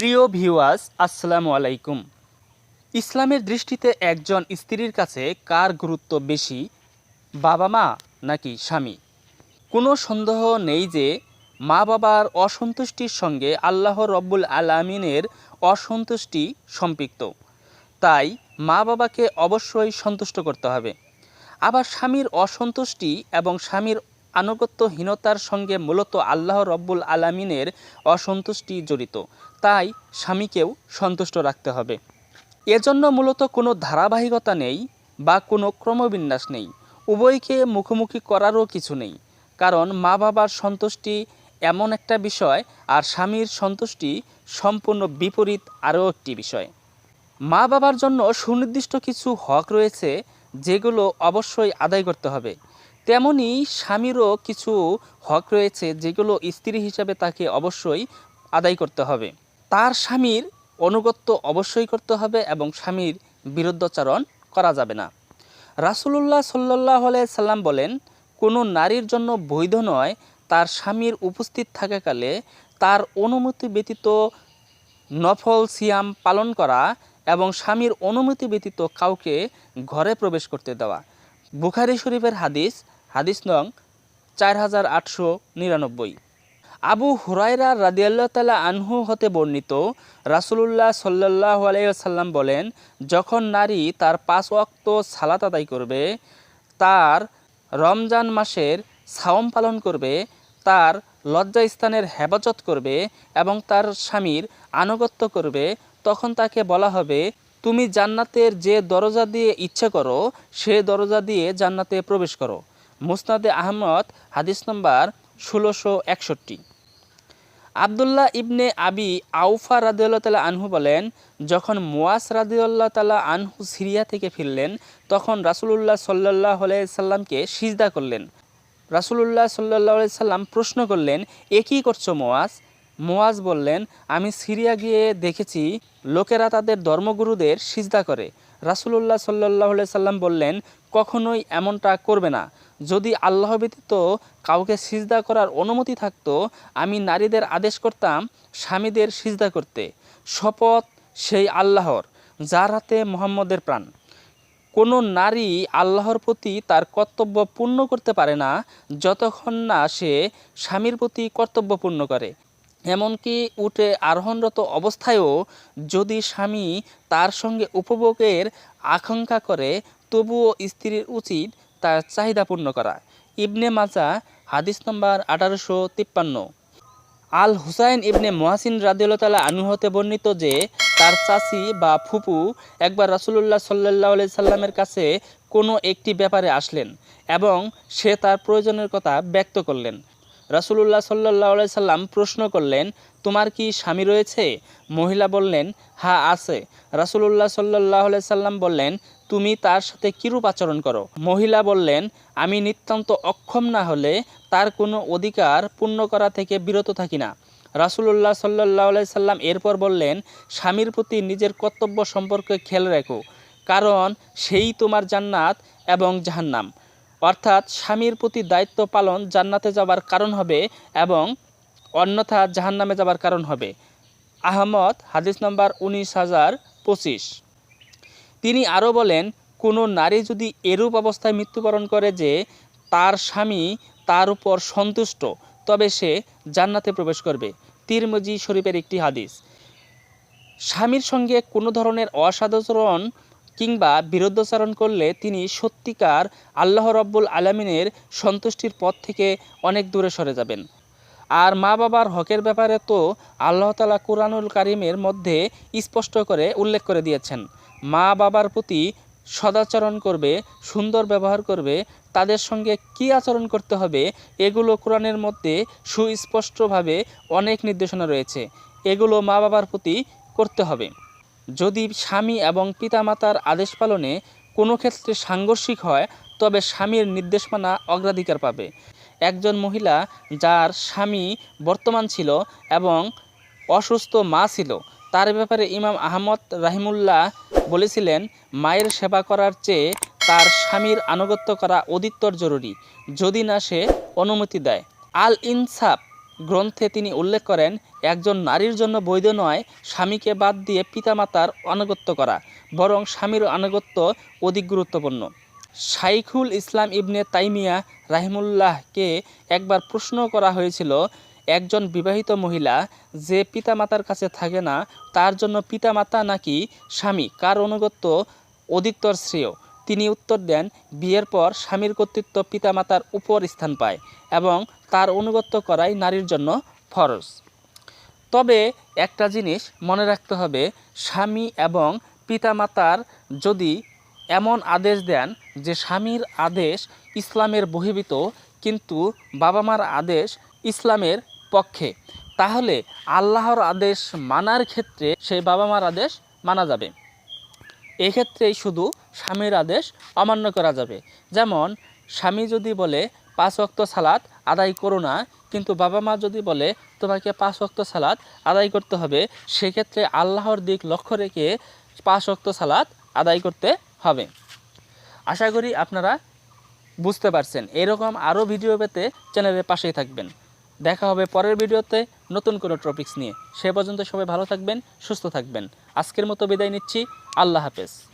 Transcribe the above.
প্রিয় ভিউয়ার্স, আসসালামু আলাইকুম। ইসলামের দৃষ্টিতে একজন স্ত্রীর কাছে কার গুরুত্ব বেশি বাবা মা নাকি স্বামী? কোনো সন্দেহ নেই যে মা বাবার অসন্তুষ্টির সঙ্গে আল্লাহ রব্বুল আলামিনের অসন্তুষ্টি সম্পৃক্ত। তাই মা বাবাকে অবশ্যই সন্তুষ্ট করতে হবে। আবার স্বামীর অসন্তুষ্টি এবং স্বামীর আনুগত্যহীনতার সঙ্গে মূলত আল্লাহ রব্বুল আলামিনের অসন্তুষ্টি জড়িত। তাই স্বামীকেও সন্তুষ্ট রাখতে হবে। এজন্য মূলত কোনো ধারাবাহিকতা নেই বা কোনো ক্রমবিন্যাস নেই। উভয়কে মুখোমুখি করারও কিছু নেই। কারণ মা বাবার সন্তুষ্টি এমন একটা বিষয় আর স্বামীর সন্তুষ্টি সম্পূর্ণ বিপরীত আরও একটি বিষয়। মা বাবার জন্য সুনির্দিষ্ট কিছু হক রয়েছে যেগুলো অবশ্যই আদায় করতে হবে। তেমনি স্বামীরও কিছু হক রয়েছে যেগুলো স্ত্রী হিসাবে তাকে অবশ্যই আদায় করতে হবে। তার স্বামীর অনুগত্য অবশ্যই করতে হবে এবং স্বামীর বিরুদ্ধাচরণ করা যাবে না। রাসুলুল্লাহ সাল্লাহ সাল্লাম বলেন, কোনো নারীর জন্য বৈধ নয়, তার স্বামীর উপস্থিত থাকাকালে তার অনুমতি ব্যতীত নফল সিয়াম পালন করা এবং স্বামীর অনুমতি ব্যতীত কাউকে ঘরে প্রবেশ করতে দেওয়া। বুখারি শরীফের হাদিস হাদিস নং চার হাজার আটশো নিরানব্বই। আবু হুরাইরা রাদিয়াল্লাহ তালা আনহু হতে বর্ণিত, রাসুলুল্লাহ সাল্লাহ আলাইসাল্লাম বলেন, যখন নারী তার পাঁচ ওয়াক্ত সালাত আদায় করবে, তার রমজান মাসের সাওম পালন করবে, তার লজ্জাস্থানের হেফাজত করবে এবং তার স্বামীর আনুগত্য করবে, তখন তাকে বলা হবে, তুমি জান্নাতের যে দরজা দিয়ে ইচ্ছে করো, সে দরজা দিয়ে জান্নাতে প্রবেশ করো। মুসনাদে আহমদ, হাদিস নম্বর ষোলোশো একষট্টি। আবদুল্লাহ ইবনে আবি আউফা রাদিউল্লাহ তালা আনহু বলেন, যখন মোয়াস রাদিউল্লাহ তালা আনহু সিরিয়া থেকে ফিরলেন, তখন রাসুলুল্লাহ সাল্লাহ সাল্লামকে সিজদা করলেন। রাসুলুল্লাহ সাল্লাহ সাল্লাম প্রশ্ন করলেন, এ কী করছ মোয়াজ মোয়াজ বললেন, আমি সিরিয়া গিয়ে দেখেছি, লোকেরা তাদের ধর্মগুরুদের সিজদা করে। রাসুলুল্লাহ সাল্লাহ সাল্লাম বললেন, কখনোই এমনটা করবে না। যদি আল্লাহ ব্যতীত কাউকে সিজদা করার অনুমতি থাকতো, আমি নারীদের আদেশ করতাম স্বামীদের সিজদা করতে। শপথ সেই আল্লাহর, যার হাতে মোহাম্মদের প্রাণ। কোনো নারী আল্লাহর প্রতি তার কর্তব্য পূর্ণ করতে পারে না, যতক্ষণ না সে স্বামীর প্রতি কর্তব্য পূর্ণ করে। এমনকি উঠে আরোহণরত অবস্থায়ও যদি স্বামী তার সঙ্গে উপভোগের আকাঙ্ক্ষা করে, তবুও স্ত্রীর উচিত তার চাহিদা পূর্ণ করা। ইবনে মাজা, হাদিস নম্বর আঠারোশো তিপ্পান্ন। আল হুসাইন ইবনে মহাসিন রাদিউল্লাহ তালা আনুহতে বর্ণিত যে, তার চাচি বা ফুপু একবার রাসুলুল্লাহ সাল্লাহ সাল্লামের কাছে কোনো একটি ব্যাপারে আসলেন এবং সে তার প্রয়োজনের কথা ব্যক্ত করলেন। রাসুলুল্লাহ সাল্লাহ সাল্লাম প্রশ্ন করলেন, তোমার কি স্বামী রয়েছে? মহিলা বললেন হা আছে। রাসুলুল্লাহ সাল্লাহ সাল্লাম বললেন তুমি তার সাথে কিরূপ আচরণ করো? মহিলা বললেন, আমি নিতান্ত অক্ষম না হলে তার কোনো অধিকার পূর্ণ করা থেকে বিরত থাকি না। রাসুলুল্লাহ সাল্লাহ সাল্লাম এরপর বললেন, স্বামীর প্রতি নিজের কর্তব্য সম্পর্কে খেয়াল রেখো, কারণ সেই তোমার জান্নাত এবং জাহান্নাম। অর্থাৎ স্বামীর প্রতি দায়িত্ব পালন জান্নাতে যাবার কারণ হবে এবং অন্যথা জাহান্নামে যাবার কারণ হবে। আহমদ, হাদিস নম্বর উনিশ হাজার পঁচিশ। তিনি আরও বলেন, কোনো নারী যদি এরূপ অবস্থায় মৃত্যুবরণ করে যে তার স্বামী তার উপর সন্তুষ্ট, তবে সে জান্নাতে প্রবেশ করবে। তিরমজি শরীফের একটি হাদিস। স্বামীর সঙ্গে কোনো ধরনের অসাধাচরণ কিংবা বিরুদ্ধাচরণ করলে তিনি সত্যিকার আল্লাহ রব্বুল আলমিনের সন্তুষ্টির পথ থেকে অনেক দূরে সরে যাবেন। আর মা বাবার হকের ব্যাপারে তো আল্লাহ তালা কোরআনুল কারিমের মধ্যে স্পষ্ট করে উল্লেখ করে দিয়েছেন। মা বাবার প্রতি সদাচরণ করবে, সুন্দর ব্যবহার করবে, তাদের সঙ্গে কী আচরণ করতে হবে, এগুলো কোরআনের মধ্যে সুস্পষ্টভাবে অনেক নির্দেশনা রয়েছে। এগুলো মা বাবার প্রতি করতে হবে। যদি স্বামী এবং পিতামাতার আদেশ পালনে কোনো ক্ষেত্রে সাংঘর্ষিক হয়, তবে স্বামীর নির্দেশমানা অগ্রাধিকার পাবে। একজন মহিলা যার স্বামী বর্তমান ছিল এবং অসুস্থ মা ছিল তার ব্যাপারে ইমাম আহমদ রাহিমুল্লাহ বলেছিলেন, মায়ের সেবা করার চেয়ে তার স্বামীর আনুগত্য করা অধিকতর জরুরি, যদি না সে অনুমতি দেয়। আল ইনসাফ গ্রন্থে তিনি উল্লেখ করেন, একজন নারীর জন্য বৈধ নয়, স্বামীকে বাদ দিয়ে পিতামাতার আনুগত্য করা, বরং স্বামীর আনুগত্য অধিক গুরুত্বপূর্ণ। শাইখুল ইসলাম ইবনে তাইমিয়া রাহিমুল্লাহকে একবার প্রশ্ন করা হয়েছিল একজন বিবাহিত মহিলা যে পিতামাতার কাছে থাকে না, তার জন্য পিতামাতা নাকি স্বামী, কার অনুগত্য অধিকতর শ্রেয়? তিনি উত্তর দেন, বিয়ের পর স্বামীর কর্তৃত্ব পিতামাতার উপর স্থান পায় এবং তার অনুগত্য করাই নারীর জন্য ফরজ। তবে একটা জিনিস মনে রাখতে হবে, স্বামী এবং পিতামাতার যদি এমন আদেশ দেন যে স্বামীর আদেশ ইসলামের বহির্ভূত, কিন্তু বাবা মার আদেশ ইসলামের পক্ষে, তাহলে আল্লাহর আদেশ মানার ক্ষেত্রে সেই বাবা মার আদেশ মানা যাবে। এক্ষেত্রেই শুধু স্বামীর আদেশ অমান্য করা যাবে। যেমন, স্বামী যদি বলে, পাঁচ ওয়াক্ত সালাদ আদায় করো না। কিন্তু বাবা মা যদি বলে, তোমাকে পাঁচ ওয়াক্ত সালাদ আদায় করতে হবে, সেক্ষেত্রে আল্লাহর দিক লক্ষ্য রেখে পাঁচ ওয়াক্ত সালাদ আদায় করতে হবে। আশা করি আপনারা বুঝতে পারছেন। এরকম আরও ভিডিও পেতে চ্যানেলের পাশেই থাকবেন। দেখা হবে পরের ভিডিওতে নতুন কোনো টপিক্স নিয়ে। সে পর্যন্ত সবাই ভালো থাকবেন, সুস্থ থাকবেন। আজকের মতো বিদায় নিচ্ছি। আল্লাহ হাফেজ।